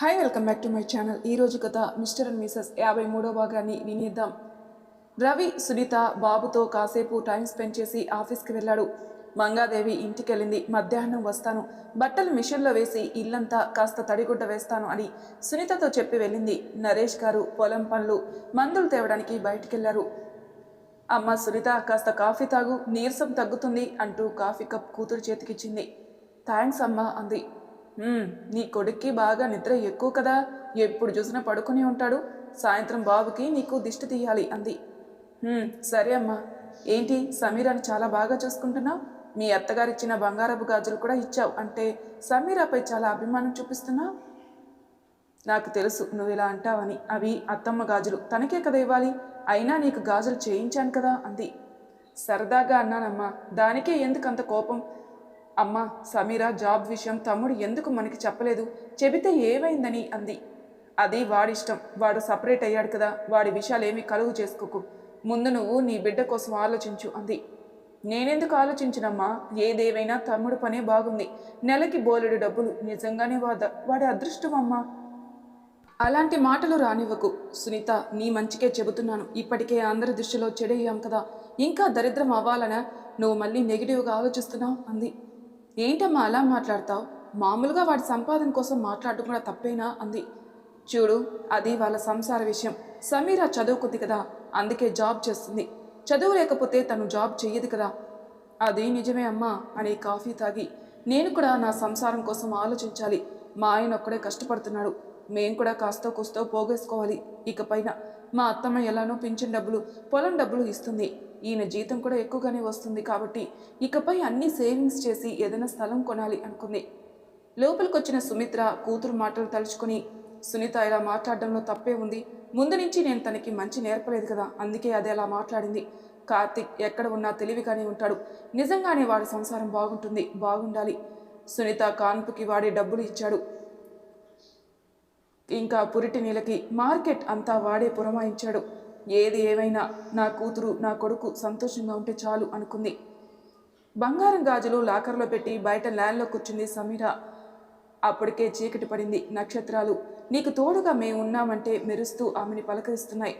Hi welcome back to my channel. ఈ రోజు కథ మిస్టర్ అండ్ మిసెస్ యాభై మూడో భాగాన్ని వినేద్దాం. రవి సునీత బాబుతో కాసేపు టైం స్పెండ్ చేసి ఆఫీస్కి వెళ్ళాడు. మంగాదేవి ఇంటికి వెళ్ళింది మధ్యాహ్నం వస్తాను. బట్టలు మిషన్లో వేసి ఇల్లంతా కాస్త తడిగుడ్డ వేస్తాను అని సునీతతో చెప్పి వెళ్ళింది. నరేష్ గారు పొలం పనులు మందులు తేవడానికి బయటికెళ్ళారు. అమ్మ సునీత కాస్త కాఫీ తాగు. నీరసం తగ్గుతుంది అంటూ కాఫీ కప్ కూతురు చేతికిచ్చింది. థ్యాంక్స్ అమ్మా అంది. నీ కొడుక్కి బాగా నిద్ర ఎక్కువ కదా? ఎప్పుడు చూసినా పడుకుని ఉంటాడు. సాయంత్రం బాబుకి నీకు దిష్టి తీయాలి అంది. సరే అమ్మా. ఏంటి? సమీరాని చాలా బాగా చూసుకుంటున్నావు? మీ అత్తగారిచ్చిన బంగారపు గాజులు కూడా ఇచ్చావు. అంటే సమీరాపై చాలా అభిమానం చూపిస్తున్నావు? నాకు తెలుసు నువ్వు ఇలా అంటావని. అవి అత్తమ్మ గాజులు. తనకే కదా ఇవ్వాలి. అయినా నీకు గాజులు చేయించాను కదా అంది. సరదాగా అన్నానమ్మా. దానికే ఎందుకు అంత కోపం? అమ్మా సమీరా జాబ్ విషయం తమ్ముడు ఎందుకు మనకి చెప్పలేదు? చెబితే ఏమైందని అంది. అది వాడిష్టం. వాడు సపరేట్ అయ్యాడు కదా వాడి విషయాలేమీ కలుగు చేసుకోకు. ముందు నువ్వు నీ బిడ్డ కోసం ఆలోచించు అంది. నేనెందుకు ఆలోచించినమ్మా? ఏదేవైనా తమ్ముడు పనే బాగుంది. నెలకి బోలెడు డబ్బులు. నిజంగానే వాద వాడి అదృష్టం అమ్మా. అలాంటి మాటలు రానివ్వకు. సునీత నీ మంచికే చెబుతున్నాను. ఇప్పటికే అందరి దృష్టిలో చెడయ్యాం కదా. ఇంకా దరిద్రం అవ్వాలన? నువ్వు మళ్ళీ నెగిటివ్గా ఆలోచిస్తున్నావు? అంది. ఏంటమ్మా అలా మాట్లాడతావు? మామూలుగా వాడి సంపాదన కోసం మాట్లాడడం కూడా తప్పేనా? అంది. చూడు అది వాళ్ళ సంసార విషయం. సమీర చదువుకుంది కదా అందుకే జాబ్ చేస్తుంది. చదువు లేకపోతే తను జాబ్ చెయ్యదు కదా. అది నిజమే అమ్మా అని కాఫీ తాగి. నేను కూడా నా సంసారం కోసం ఆలోచించాలి. మా ఆయన ఒక్కడే కష్టపడుతున్నాడు. మేం కూడా కాస్తో కూస్తో పోగేసుకోవాలి. ఇకపైన మా అత్తమ్మ ఎలానో పింఛన్ డబ్బులు పొలం డబ్బులు ఇస్తుంది. ఈయన జీతం కూడా ఎక్కువగానే వస్తుంది కాబట్టి ఇకపై అన్ని సేవింగ్స్ చేసి ఏదైనా స్థలం కొనాలి అనుకుంది. లోపలికొచ్చిన సుమిత్ర కూతురు మాటలు తలుచుకొని సునీత ఇలా మాట్లాడడంలో తప్పే ఉంది. ముందు నుంచి నేను తనకి మంచి నేర్పలేదు కదా అందుకే అది అలా మాట్లాడింది. కార్తిక్ ఎక్కడ ఉన్నా తెలివిగానే ఉంటాడు. నిజంగానే వాడి సంసారం బాగుంటుంది బాగుండాలి. సునీత కాన్పుకి వాడి డబ్బులు ఇచ్చాడు. ఇంకా పురిటి నీళ్ళకి మార్కెట్ అంతా వాడే పురమాయించాడు. ఏది ఏమైనా నా కూతురు నా కొడుకు సంతోషంగా ఉంటే చాలు అనుకుంది. బంగారం గాజులు లాకర్లో పెట్టి బయట ల్యాన్లో కూర్చుంది సమీర. అప్పటికే చీకటి పడింది నక్షత్రాలు. నీకు తోడుగా మేము ఉన్నామంటే మెరుస్తూ ఆమెని పలకరిస్తున్నాయి.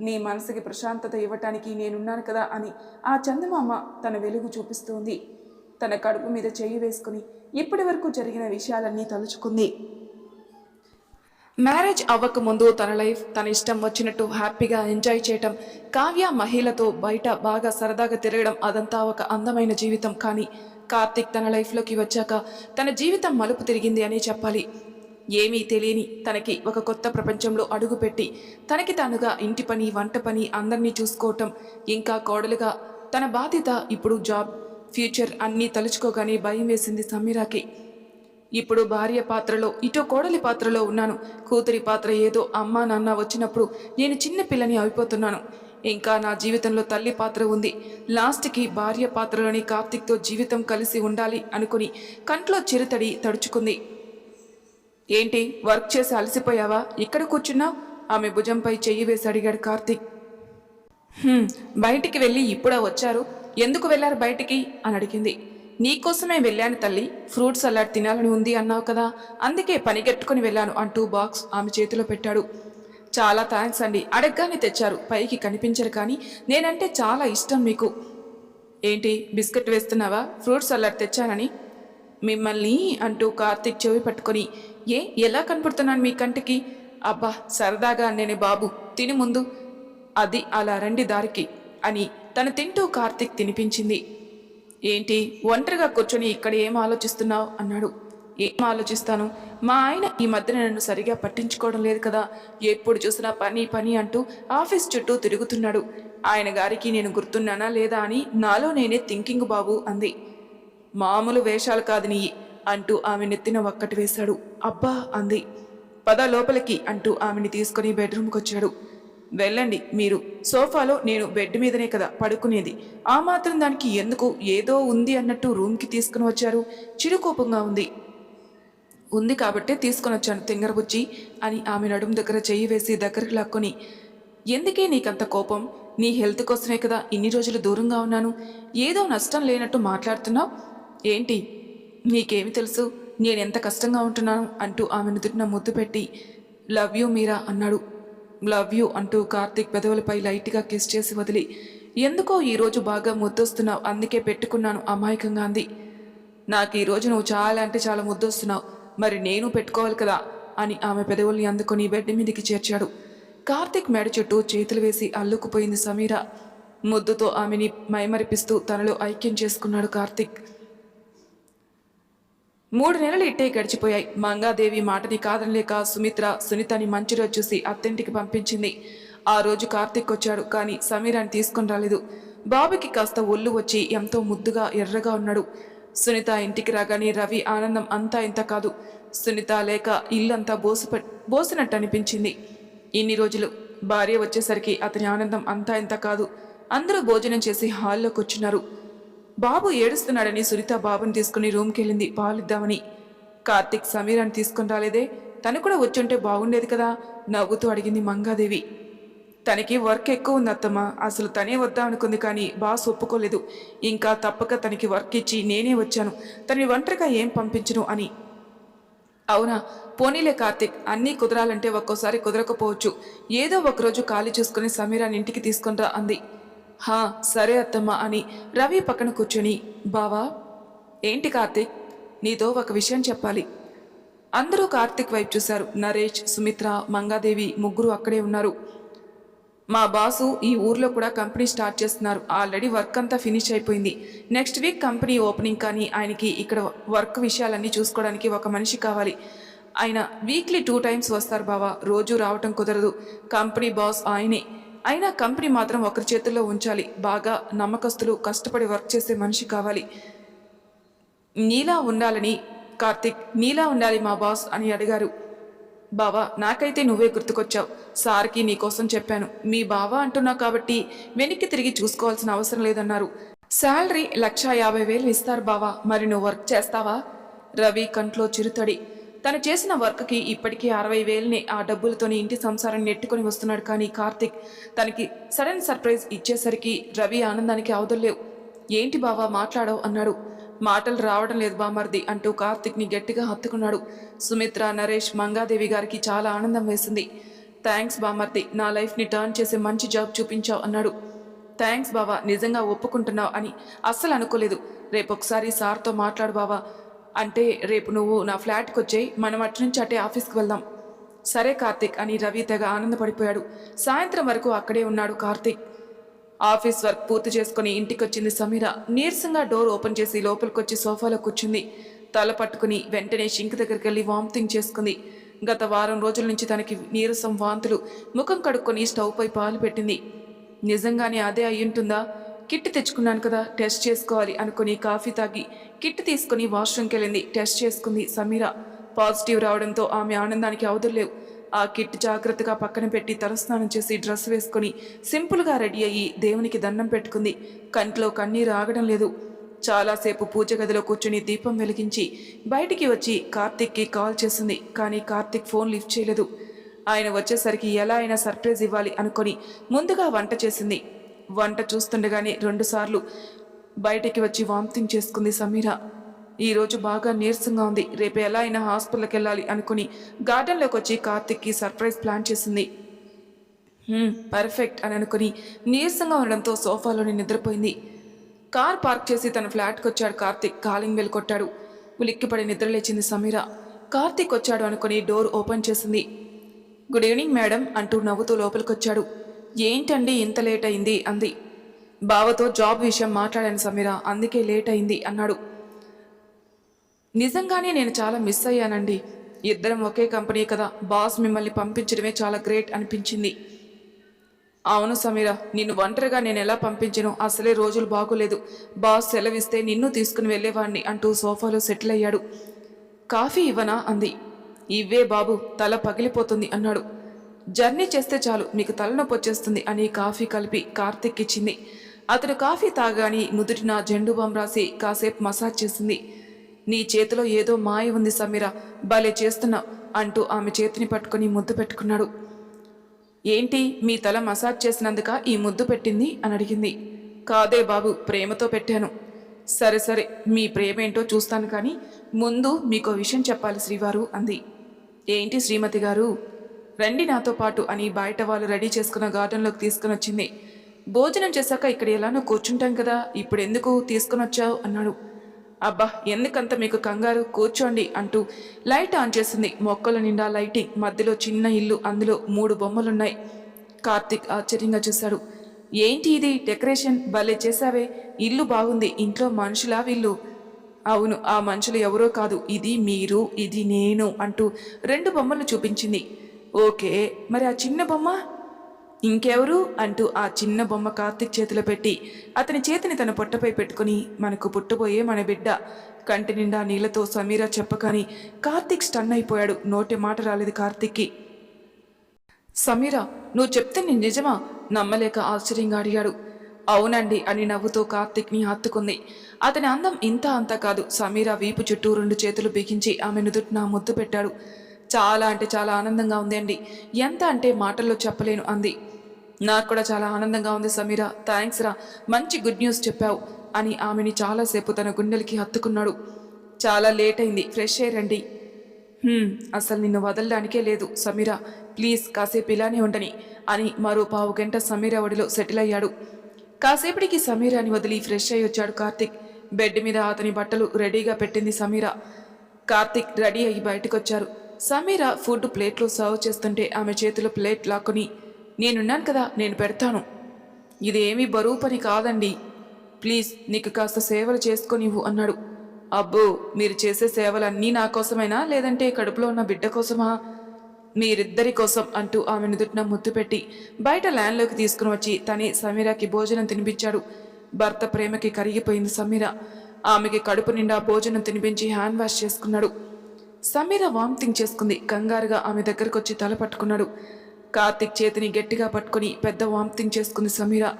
నీ మనసుకి ప్రశాంతత ఇవ్వటానికి నేనున్నాను కదా అని ఆ చందమామ తన వెలుగు చూపిస్తోంది. తన కడుపు మీద చెయ్యి వేసుకుని ఇప్పటి వరకు జరిగిన విషయాలన్నీ తలుచుకుంది. మ్యారేజ్ అవ్వకముందు తన లైఫ్ తన ఇష్టం వచ్చినట్టు హ్యాపీగా ఎంజాయ్ చేయటం కావ్య మహిళతో బయట బాగా సరదాగా తిరగడం అదంతా ఒక అందమైన జీవితం. కానీ కార్తిక్ తన లైఫ్లోకి వచ్చాక తన జీవితం మలుపు తిరిగింది అనే చెప్పాలి. ఏమీ తెలియని తనకి ఒక కొత్త ప్రపంచంలో అడుగుపెట్టి తనకి తానుగా ఇంటి పని వంట పని అందరినీ చూసుకోవటం ఇంకా కోడలుగా తన బాధ్యత ఇప్పుడు జాబ్ ఫ్యూచర్ అన్నీ తలుచుకోగానే భయం వేసింది సమీరాకి. ఇప్పుడు భార్య పాత్రలో ఇటో కోడలి పాత్రలో ఉన్నాను. కూతురి పాత్ర ఏదో అమ్మా నాన్న వచ్చినప్పుడు నేను చిన్న పిల్లని అయిపోతున్నాను. ఇంకా నా జీవితంలో తల్లి పాత్ర ఉంది. లాస్ట్కి భార్య పాత్రలోని కార్తిక్తో జీవితం కలిసి ఉండాలి అనుకుని కంట్లో చిరుతడి తడుచుకుంది. ఏంటి వర్క్ చేసి అలసిపోయావా? ఇక్కడ కూర్చున్నావు ఆమె భుజంపై చెయ్యి వేసి అడిగాడు కార్తిక్. బయటికి వెళ్ళి ఇప్పుడా వచ్చారు? ఎందుకు వెళ్ళారు బయటికి? అని అడిగింది. నీకోసమే వెళ్ళాను తల్లి. ఫ్రూట్ సలాడ్ తినాలని ఉంది అన్నావు కదా. అందుకే పనిగట్టుకుని వెళ్ళాను అంటూ బాక్స్ ఆమె చేతిలో పెట్టాడు. చాలా థ్యాంక్స్ అండి. అడగ్గానే తెచ్చారు. పైకి కనిపించరు కానీ నేనంటే చాలా ఇష్టం మీకు. ఏంటి బిస్కెట్ వేస్తున్నావా? ఫ్రూట్ సలాడ్ తెచ్చానని. మిమ్మల్ని అంటూ కార్తిక్ చెవి పట్టుకొని ఏ ఎలా కనపడుతున్నాను మీ కంటికి? అబ్బా సరదాగా నేను బాబు. తిని ముందు. అది అలా రండి దారికి అని తను తింటూ కార్తిక్ తినిపించింది. ఏంటి? ఒంటరిగా కూర్చొని ఇక్కడ ఏం ఆలోచిస్తున్నావు? అన్నాడు. ఏం ఆలోచిస్తాను? మా ఆయన ఈ మధ్యన నన్ను సరిగా పట్టించుకోవడం లేదు కదా. ఎప్పుడు చూసినా పని పని అంటూ ఆఫీస్ చుట్టూ తిరుగుతున్నాడు. ఆయన గారికి నేను గుర్తున్నానా లేదా అని నాలో నేనే థింకింగ్ బాబు అంది. మామూలు వేషాలు కాదు నీ అంటూ ఆమె నెత్తిన ఒక్కటి వేశాడు. అబ్బా అంది. పద లోపలికి అంటూ ఆమెని తీసుకుని బెడ్రూమ్కి వచ్చాడు వెళ్ళండి. మీరు సోఫాలో నేను బెడ్ మీదనే కదా పడుకునేది. ఆ మాత్రం దానికి ఎందుకు ఏదో ఉంది అన్నట్టు రూమ్కి తీసుకుని వచ్చారు. చిరుకోపంగా ఉంది. ఉంది కాబట్టే తీసుకొని వచ్చాను తింగరబుచ్చి అని ఆమె నడుము దగ్గర చెయ్యి వేసి దగ్గరికి లాక్కొని ఎందుకే నీకంత కోపం? నీ హెల్త్ కోసమే కదా ఇన్ని రోజులు దూరంగా ఉన్నాను. ఏదో నష్టం లేనట్టు మాట్లాడుతున్నావు? ఏంటి? నీకేమి తెలుసు? నేను ఎంత కష్టంగా ఉంటున్నాను? అంటూ ఆమె నుదుటిన ముద్దు పెట్టి లవ్ యూ మీరా? అన్నాడు. లవ్ యూ అంటూ కార్తీక్ పెదవులపై లైట్గా కిస్ చేసి వదిలి ఎందుకో ఈరోజు బాగా ముద్దొస్తున్నావు అందుకే పెట్టుకున్నాను అమాయకంగా అంది. నాకు ఈరోజు నువ్వు చాలా అంటే చాలా ముద్దొస్తున్నావు మరి నేను పెట్టుకోవాలి కదా అని ఆమె పెదవుల్ని అందుకొని బెడ్ మీదకి చేర్చాడు. కార్తీక్ మెడ చుట్టూ చేతులు వేసి అల్లుకుపోయింది సమీర. ముద్దుతో ఆమెని మైమరిపిస్తూ తనలో ఐక్యం చేసుకున్నాడు కార్తీక్. మూడు నెలలు ఇట్టే గడిచిపోయాయి. మంగాదేవి మాటని కాదనలేక సుమిత్ర సునీతని మంచి రోజు చూసి అత్తింటికి పంపించింది. ఆ రోజు కార్తీక్ వచ్చాడు కానీ సమీరాన్ని తీసుకొని రాలేదు. బాబుకి కాస్త ఒళ్ళు వచ్చి ఎంతో ముద్దుగా ఎర్రగా ఉన్నాడు. సునీత ఇంటికి రాగానే రవి ఆనందం అంతా ఇంత కాదు. సునీత లేక ఇల్లంతా బోసు బోసినట్టు అనిపించింది. ఇన్ని రోజులు భార్య వచ్చేసరికి అతని ఆనందం అంతా ఇంత కాదు. అందరూ భోజనం చేసి హాల్లో కూర్చున్నారు. బాబు ఏడుస్తున్నాడని సునీత బాబుని తీసుకుని రూమ్కి వెళ్ళింది పాలిద్దామని. కార్తిక్ సమీరాన్ని తీసుకుని రాలేదే? తను కూడా వచ్చుంటే బాగుండేది కదా? నవ్వుతూ అడిగింది మంగాదేవి. తనకి వర్క్ ఎక్కువ ఉంది అత్తమ్మ అసలు తనే వద్దాం అనుకుంది కానీ బాస్ ఒప్పుకోలేదు. ఇంకా తప్పక తనకి వర్క్ ఇచ్చి నేనే వచ్చాను. తనని ఒంటరిగా ఏం పంపించను అని. అవునా? పోనీలే కార్తిక్. అన్నీ కుదరాలంటే ఒక్కోసారి కుదరకపోవచ్చు. ఏదో ఒకరోజు ఖాళీ చూసుకుని సమీరాన్ని ఇంటికి తీసుకునిరా అంది. హా సరే అత్తమ్మ అని రవి పక్కన కూర్చొని బావా ఏంటి కార్తిక్? నీతో ఒక విషయం చెప్పాలి. అందరూ కార్తిక్ వైపు చూశారు. నరేష్ సుమిత్ర మంగాదేవి ముగ్గురు అక్కడే ఉన్నారు. మా బాసు ఈ ఊర్లో కూడా కంపెనీ స్టార్ట్ చేస్తున్నారు. ఆల్రెడీ వర్క్ అంతా ఫినిష్ అయిపోయింది. నెక్స్ట్ వీక్ కంపెనీ ఓపెనింగ్ కానీ ఆయనకి ఇక్కడ వర్క్ విషయాలన్నీ చూసుకోవడానికి ఒక మనిషి కావాలి. ఆయన వీక్లీ టూ టైమ్స్ వస్తారు బావా. రోజు రావటం కుదరదు. కంపెనీ బాస్ ఆయనే. అయినా కంపెనీ మాత్రం ఒకరి చేతుల్లో ఉంచాలి. బాగా నమ్మకస్తులు కష్టపడి వర్క్ చేసే మనిషి కావాలి. నీలా ఉండాలని కార్తిక్ నీలా ఉండాలి మా బాస్ అని అడిగారు. బావా నాకైతే నువ్వే గుర్తుకొచ్చావు. సార్కి నీకోసం చెప్పాను. మీ బావ అంటున్నావు కాబట్టి వెనక్కి తిరిగి చూసుకోవాల్సిన అవసరం లేదన్నారు. శాలరీ లక్ష యాభై వేలు ఇస్తారు బావా. మరి నువ్వు వర్క్ చేస్తావా? రవి కంట్లో చిరుతడి. తను చేసిన వర్క్కి ఇప్పటికీ అరవై వేలని ఆ డబ్బులతోని ఇంటి సంసారాన్ని నెట్టుకొని వస్తున్నాడు. కానీ కార్తిక్ తనకి సడన్ సర్ప్రైజ్ ఇచ్చేసరికి రవి ఆనందానికి అవదలేవు ఏంటి బావా మాట్లాడవు అన్నాడు. మాటలు రావడం లేదు బామర్ది అంటూ కార్తిక్ని గట్టిగా హత్తుకున్నాడు. సుమిత్ర నరేష్ మంగాదేవి గారికి చాలా ఆనందం వేసింది. థ్యాంక్స్ బామర్ది నా లైఫ్ని టర్న్ చేసే మంచి జాబ్ చూపించావు అన్నాడు. థ్యాంక్స్ బావా నిజంగా ఒప్పుకుంటున్నావు అని అస్సలు అనుకోలేదు. రేపు ఒకసారి సార్తో మాట్లాడు బావా అంటే రేపు నువ్వు నా ఫ్లాట్కి వచ్చేయి మనం అటు నుంచి అటే ఆఫీస్కి వెళ్దాం. సరే కార్తిక్ అని రవి తెగ ఆనందపడిపోయాడు. సాయంత్రం వరకు అక్కడే ఉన్నాడు కార్తిక్. ఆఫీస్ వర్క్ పూర్తి చేసుకుని ఇంటికొచ్చింది సమీర. నీరసంగా డోర్ ఓపెన్ చేసి లోపలికొచ్చి సోఫాలో కూర్చుంది. తల పట్టుకుని వెంటనే షింక్ దగ్గరికి వెళ్ళి వామిటింగ్ చేసుకుంది. గత వారం రోజుల నుంచి తనకి నీరసం వాంతులు. ముఖం కడుక్కొని స్టవ్ పై పాలు పెట్టింది. నిజంగానే అదే అయ్యుంటుందా? కిట్ తెచ్చుకున్నాను కదా టెస్ట్ చేసుకోవాలి అనుకుని కాఫీ తాగి కిట్ తీసుకుని వాష్రూమ్కి వెళ్ళింది టెస్ట్ చేసుకుంది సమీర. పాజిటివ్ రావడంతో ఆమె ఆనందానికి అవధులేవు ఆ కిట్ జాగ్రత్తగా పక్కన పెట్టి తలస్నానం చేసి డ్రెస్ వేసుకుని సింపుల్గా రెడీ అయ్యి దేవునికి దండం పెట్టుకుంది. కంట్లో కన్నీరు ఆగడం లేదు. చాలాసేపు పూజ గదిలో కూర్చుని దీపం వెలిగించి బయటికి వచ్చి కార్తిక్కి కాల్ చేసింది కానీ కార్తిక్ ఫోన్ లిఫ్ట్ చేయలేదు. ఆయన వచ్చేసరికి ఎలా అయినా సర్ప్రైజ్ ఇవ్వాలి అనుకొని ముందుగా వంట చేసింది. వంట చూస్తుండగానే రెండుసార్లు బయటికి వచ్చి వామితింగ్ చేసుకుంది సమీర. ఈరోజు బాగా నీరసంగా ఉంది. రేపు ఎలా అయినా హాస్పిటల్కి వెళ్ళాలి అనుకుని గార్డెన్లోకి వచ్చి కార్తిక్కి సర్ప్రైజ్ ప్లాన్ చేసింది. పర్ఫెక్ట్ అని అనుకుని నీరసంగా ఉండడంతో సోఫాలోనే నిద్రపోయింది. కార్ పార్క్ చేసి తన ఫ్లాట్కి వచ్చాడు కార్తిక్. కాలింగ్ బెల్ కొట్టాడు. ఉలిక్కిపడి నిద్రలేచింది సమీర. కార్తిక్ వచ్చాడు అనుకుని డోర్ ఓపెన్ చేసింది. గుడ్ ఈవినింగ్ మేడం అంటూ నవ్వుతూ లోపలికొచ్చాడు. ఏంటండి ఇంత లేట్ అయింది అంది. బావతో జాబ్ విషయం మాట్లాడాను సమీర అందుకే లేట్ అయింది అన్నాడు. నిజంగానే నేను చాలా మిస్ అయ్యానండి. ఇద్దరం ఒకే కంపెనీ కదా బాస్ మిమ్మల్ని పంపించడమే చాలా గ్రేట్ అనిపించింది. అవును సమీర నిన్ను ఒంటరిగా నేను ఎలా పంపించను? అసలే రోజులు బాగోలేదు. బాస్ సెలవిస్తే నిన్ను తీసుకుని వెళ్ళేవాడిని అంటూ సోఫాలో సెటిల్ అయ్యాడు. కాఫీ ఇవ్వనా? అంది. ఇవ్వే బాబు తల పగిలిపోతుంది అన్నాడు. జర్నీ చేస్తే చాలు మీకు తలనొప్పి వచ్చేస్తుంది అని కాఫీ కలిపి కార్తిక్ ఇచ్చింది అతడు కాఫీ తాగాని నుదుటిన జెండు బాం రాసి కాసేపు మసాజ్ చేసింది. నీ చేతిలో ఏదో మాయ ఉంది సమీర భలే చేస్తున్నావు అంటూ ఆమె చేతిని పట్టుకుని ముద్దు పెట్టుకున్నాడు. ఏంటి మీ తల మసాజ్ చేసినందుక ఈ ముద్దు పెట్టింది? అని అడిగింది. కాదే బాబు ప్రేమతో పెట్టాను. సరే సరే మీ ప్రేమేంటో చూస్తాను కానీ ముందు మీకో విషయం చెప్పాలి శ్రీవారు అంది. ఏంటి శ్రీమతి గారు? రండి నాతో పాటు అని బయట వాళ్ళు రెడీ చేసుకున్న గార్డెన్లోకి తీసుకుని వచ్చింది. భోజనం చేశాక ఇక్కడ ఎలానో కూర్చుంటాం కదా ఇప్పుడు ఎందుకు తీసుకుని వచ్చావు? అన్నాడు. అబ్బా ఎందుకంత మీకు కంగారు? కూర్చోండి అంటూ లైట్ ఆన్ చేసింది. మొక్కల నిండా లైటింగ్ మధ్యలో చిన్న ఇల్లు అందులో మూడు బొమ్మలున్నాయి. కార్తీక్ ఆశ్చర్యంగా చూశాడు. ఏంటి ఇది? డెకరేషన్? భలే చేశావే. ఇల్లు బాగుంది. ఇంట్లో మనుషులా వీళ్ళు? అవును ఆ మనుషులు ఎవరో కాదు. ఇది మీరు ఇది నేను అంటూ రెండు బొమ్మలు చూపించింది. ఓకే మరి ఆ చిన్న బొమ్మ? ఇంకెవరు? అంటూ ఆ చిన్న బొమ్మ కార్తిక్ చేతిలో పెట్టి అతని చేతిని తన పొట్టపై పెట్టుకుని మనకు పుట్టబోయే మన బిడ్డ. కంటి నిండా నీళ్ళతో సమీరా చెప్పకని కార్తిక్ స్టన్ అయిపోయాడు. నోటి మాట రాలేదు కార్తిక్కి. సమీరా నువ్వు చెప్తే నేను నిజమా? నమ్మలేక ఆశ్చర్యంగా అడిగాడు. అవునండి అని నవ్వుతూ కార్తిక్ని హత్తుకుంది. అతని అందం ఇంత అంతా కాదు. సమీరా వీపు చుట్టూ రెండు చేతులు బిగించి ఆమె నుదుటిన ముద్దు పెట్టాడు. చాలా అంటే చాలా ఆనందంగా ఉంది అండి. ఎంత అంటే మాటల్లో చెప్పలేను అంది. నాకు కూడా చాలా ఆనందంగా ఉంది సమీరా. థ్యాంక్స్ రా. మంచి గుడ్ న్యూస్ చెప్పావు అని ఆమెని చాలాసేపు తన గుండెలకి హత్తుకున్నాడు. చాలా లేట్ అయింది. ఫ్రెష్ అయ్యి రండి అసలు నిన్ను వదలడానికే లేదు సమీరా. ప్లీజ్ కాసేపు ఇలానే ఉండని అని మరో పావు గంట సమీరా ఒడిలో సెటిల్ అయ్యాడు. కాసేపటికి సమీరాని వదిలి ఫ్రెష్ అయ్యి వచ్చాడు కార్తిక్. బెడ్ మీద అతని బట్టలు రెడీగా పెట్టింది సమీరా. కార్తిక్ రెడీ అయ్యి బయటకొచ్చారు. సమీరా ఫుడ్ ప్లేట్లో సర్వ్ చేస్తుంటే ఆమె చేతిలో ప్లేట్ లాక్కుని నేనున్నాను కదా నేను పెడతాను. ఇదేమీ బరువు పని కాదండి. ప్లీజ్ నీకు కాస్త సేవలు చేసుకొనివ్వు అన్నాడు. అబ్బో మీరు చేసే సేవలన్నీ నా కోసమేనా? లేదంటే కడుపులో ఉన్న బిడ్డ కోసమా? మీరిద్దరి కోసం అంటూ ఆమె నుదుటిన ముద్దు పెట్టి బయట ల్యాండ్లోకి తీసుకుని వచ్చి తనే సమీరాకి భోజనం తినిపించాడు. భర్త ప్రేమకి కరిగిపోయింది సమీర. ఆమెకి కడుపు నిండా భోజనం తినిపించి హ్యాండ్ వాష్ చేసుకున్నాడు. సమీర వామిటింగ్ చేసుకుంది. కంగారుగా ఆమె దగ్గరకు వచ్చి తల పట్టుకున్నాడు. కార్తిక్ చేతిని గట్టిగా పట్టుకొని పెద్ద వామిటింగ్ చేసుకుంది సమీర.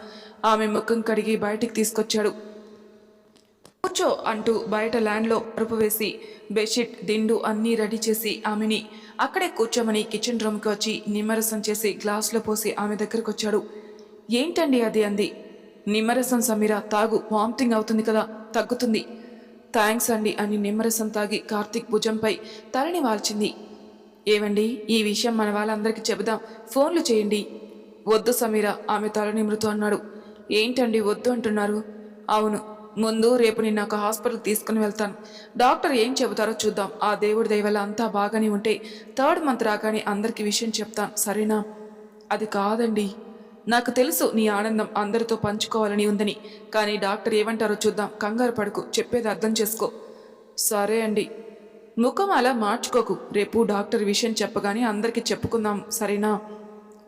ఆమె ముఖం కడిగి బయటికి తీసుకొచ్చాడు. కూర్చో అంటూ బయట ల్యాండ్లో పరుపు వేసి బెడ్షీట్ దిండు అన్నీ రెడీ చేసి ఆమెని అక్కడే కూర్చోమని కిచెన్ రూమ్కి వచ్చి నిమ్మరసం చేసి గ్లాసులో పోసి ఆమె దగ్గరకు వచ్చాడు ఏంటండి అది? అంది. నిమ్మరసం సమీర తాగు. వామిటింగ్ అవుతుంది కదా తగ్గుతుంది. థ్యాంక్స్ అండి అని నిమ్మరసం తాగి కార్తీక్ భుజంపై తలని వాల్చింది. ఏవండి? ఈ విషయం మన వాళ్ళందరికీ చెబుదాం. ఫోన్లు చేయండి. వద్దు సమీర ఆమె తల నిమృతు అన్నాడు. ఏంటండి వద్దు అంటున్నారు? అవును. ముందు రేపు నిన్న ఒక హాస్పిటల్ తీసుకుని వెళ్తాను. డాక్టర్ ఏం చెబుతారో చూద్దాం. ఆ దేవుడి దయవల్ల అంతా బాగానే ఉంటే థర్డ్ మంత్ రాగానే అందరికీ విషయం చెప్తాను. సరేనా? అది కాదండి. నాకు తెలుసు నీ ఆనందం అందరితో పంచుకోవాలని ఉందని కానీ డాక్టర్ ఏమంటారో చూద్దాం. కంగారు పడుకు చెప్పేది అర్థం చేసుకో. సరే అండి. ముఖం అలా మార్చుకోకు. రేపు డాక్టర్ విషయం చెప్పగానే అందరికీ చెప్పుకుందాం సరేనా?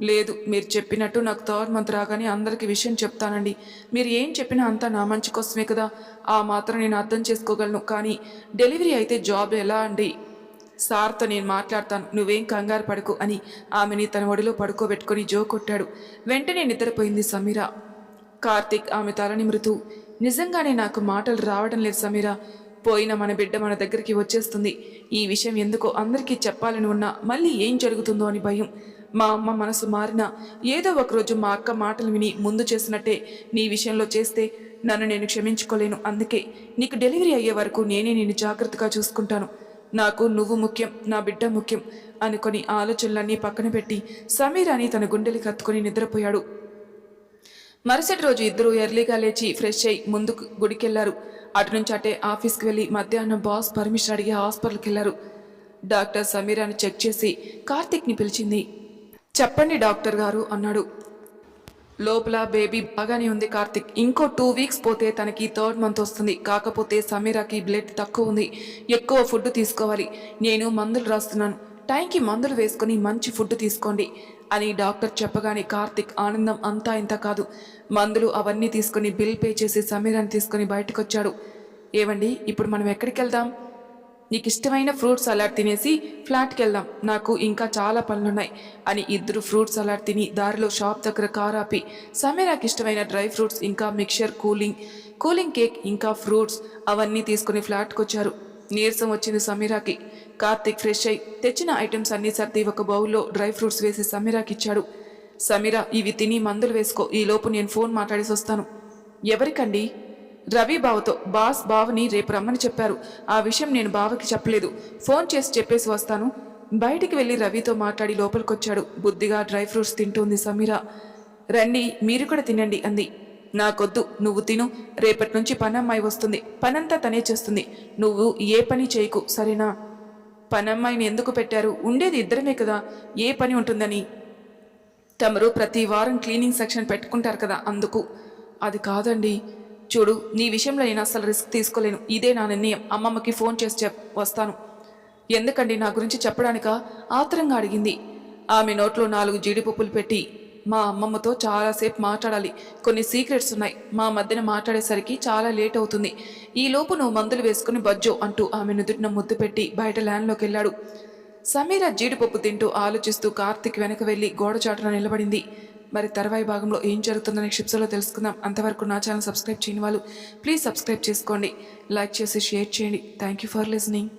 లేదు మీరు చెప్పినట్టు నాకు థర్డ్ మంత్ రాగానే అందరికీ విషయం చెప్తానండి. మీరు ఏం చెప్పినా అంతా నా మంచి కోసమే కదా. ఆ మాత్రం నేను అర్థం చేసుకోగలను. కానీ డెలివరీ అయితే జాబ్ ఎలా అండి? సార్తో నేను మాట్లాడతాను. నువ్వేం కంగారు పడుకు అని ఆమెని తన ఒడిలో పడుకోబెట్టుకొని జో కొట్టాడు. వెంటనే నిద్రపోయింది సమీర. కార్తీక్ ఆమె తలని మృతు. నిజంగానే నాకు మాటలు రావడం లేదు సమీర. పోయిన మన బిడ్డ మన దగ్గరికి వచ్చేస్తుంది. ఈ విషయం ఎందుకో అందరికీ చెప్పాలని ఉన్నా మళ్ళీ ఏం జరుగుతుందో అని భయం. మా అమ్మ మనసు మారినా ఏదో ఒకరోజు మా అక్క మాటలు విని ముందు చేసినట్టే నీ విషయంలో చేస్తే నన్ను నేను క్షమించుకోలేను. అందుకే నీకు డెలివరీ అయ్యే వరకు నేనే నేను జాగ్రత్తగా చూసుకుంటాను. నాకు నువ్వు ముఖ్యం నా బిడ్డ ముఖ్యం అనుకొని ఆలోచనలన్నీ పక్కన పెట్టి సమీరాని తన గుండెలు కత్తుకొని నిద్రపోయాడు. మరుసటి రోజు ఇద్దరు ఎర్లీగా లేచి ఫ్రెష్ అయి ముందుకు గుడికెళ్ళారు. అటు నుంచి అటే ఆఫీస్కి వెళ్ళి మధ్యాహ్నం బాస్ పర్మిషన్ అడిగి హాస్పిటల్కి వెళ్ళారు డాక్టర్ సమీరాని చెక్ చేసి కార్తిక్ని పిలిచింది. చెప్పండి డాక్టర్ గారు అన్నాడు. లోపల బేబీ బాగానే ఉంది కార్తిక్. ఇంకో టూ వీక్స్ పోతే తనకి థర్డ్ మంత్ వస్తుంది. కాకపోతే సమీరాకి బ్లడ్ తక్కువ ఉంది. ఎక్కువ ఫుడ్ తీసుకోవాలి. నేను మందులు రాస్తున్నాను. టైంకి మందులు వేసుకొని మంచి ఫుడ్ తీసుకోండి అని డాక్టర్ చెప్పగానే కార్తిక్ ఆనందం అంతా ఇంత కాదు. మందులు అవన్నీ తీసుకొని బిల్ పే చేసి సమీరాన్ని తీసుకొని బయటకు వచ్చాడు ఏవండి? ఇప్పుడు మనం ఎక్కడికి వెళ్దాం నీకు ఇష్టమైన ఫ్రూట్ సలాడ్ తినేసి ఫ్లాట్కి వెళ్దాం నాకు ఇంకా చాలా పనులున్నాయి అని ఇద్దరు ఫ్రూట్ సలాడ్ తిని దారిలో షాప్ దగ్గర కారాపి సమీరాకి ఇష్టమైన డ్రై ఫ్రూట్స్ ఇంకా మిక్చర్ కూలింగ్ కూలింగ్ కేక్ ఇంకా ఫ్రూట్స్ అవన్నీ తీసుకుని ఫ్లాట్కి వచ్చారు నీరసం వచ్చింది సమీరాకి. కార్తిక్ ఫ్రెష్ అయి తెచ్చిన ఐటమ్స్ అన్నీ సర్ది ఒక బౌల్లో డ్రై ఫ్రూట్స్ వేసి సమీరాకి ఇచ్చాడు సమీరా ఇవి తిని మందులు వేసుకో. ఈ లోపు నేను ఫోన్ మాట్లాడేసి వస్తాను ఎవరికండి? రవి బావతో బాస్ బావని రేపు రమ్మని చెప్పారు. ఆ విషయం నేను బావకి చెప్పలేదు. ఫోన్ చేసి చెప్పేసి వస్తాను. బయటికి వెళ్ళి రవితో మాట్లాడి లోపలికొచ్చాడు. బుద్ధిగా డ్రై ఫ్రూట్స్ తింటోంది సమీర. రండి మీరు కూడా తినండి అంది. నాకొద్దు నువ్వు తిను. రేపటి నుంచి పనమ్మాయి వస్తుంది. పనంతా తనే చేస్తుంది. నువ్వు ఏ పని చేయకు సరేనా? పనమ్మాయిని ఎందుకు పెట్టారు? ఉండేది ఇద్దరమే కదా. ఏ పని ఉంటుందని? తమరు ప్రతి వారం క్లీనింగ్ సెక్షన్ పెట్టుకుంటారు కదా అందుకు. అది కాదండి. చూడు నీ విషయంలో నేను అసలు రిస్క్ తీసుకోలేను. ఇదే నా నిర్ణయం. అమ్మమ్మకి ఫోన్ చేసి చెప్ వస్తాను. ఎందుకండి నా గురించి చెప్పడానికా? ఆత్రంగా అడిగింది. ఆమె నోట్లో నాలుగు జీడిపప్పులు పెట్టి మా అమ్మమ్మతో చాలాసేపు మాట్లాడాలి. కొన్ని సీక్రెట్స్ ఉన్నాయి. మా మధ్యన మాట్లాడేసరికి చాలా లేట్ అవుతుంది. ఈలోపు నువ్వు మందులు వేసుకుని బజ్జో అంటూ ఆమె నుదుటిన ముద్దు పెట్టి బయట ల్యాండ్లోకి వెళ్ళాడు. సమీర జీడిపప్పు తింటూ ఆలోచిస్తూ కార్తిక్ వెనక వెళ్ళి గోడ చాటున నిలబడింది. మరి తర్వాయి భాగంలో ఏం జరుగుతుందని క్షిప్సలో తెలుసుకుందాం. అంతవరకు నా ఛానల్ సబ్స్క్రైబ్ చేయని వాళ్ళు ప్లీజ్ సబ్స్క్రైబ్ చేసుకోండి. లైక్ చేసి షేర్ చేయండి. Thank you for listening